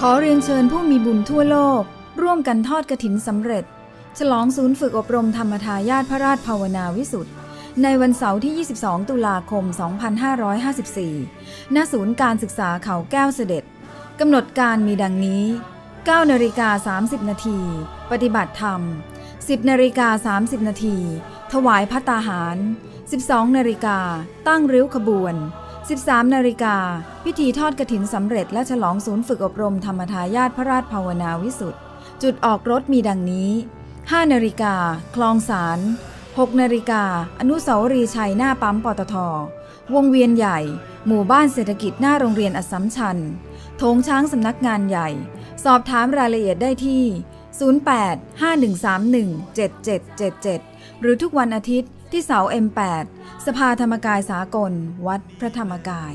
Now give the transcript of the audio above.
ขอเรียนเชิญผู้มีบุญทั่วโลก ร่วมกันทอดกระถินสำเร็จ ฉลองศูนย์ฝึกอบรมธรรมทายาทพระราชภาวนาวิสุทธ์ในวันเสาร์ที่ 22 ตุลาคม 2554 ณ ศูนย์การศึกษาเขาแก้วเสด็จ กำหนดการมีดังนี้ 9นาฬิกา30 นาที ปฏิบัติธรรม 10นาฬิกา30 นาที ถวายพัตตาหาร 12นาฬิกาตั้งริ้วขบวน 13นาฬิกาพิธีทอดกระถินสำเร็จและฉลองศูนย์ฝึกอบรมธรรมทายาทพระราชภาวนาวิสุทธ์จุดออกรถมีดังนี้ 5นาฬิกาคลองสาร 6นาฬิกาอนุสาวรีย์ชัยหน้าปั๊มปตท วงเวียนใหญ่ หมู่บ้านเศรษฐกิจหน้าโรงเรียนอัสสัมชัญโถงช้างสำนักงานใหญ่ สอบถามรายละเอียดได้ที่ 0851317777 หรือทุกวันอาทิตย์ที่เสา M8 สภาธรรมกายสากล วัดพระธรรมกาย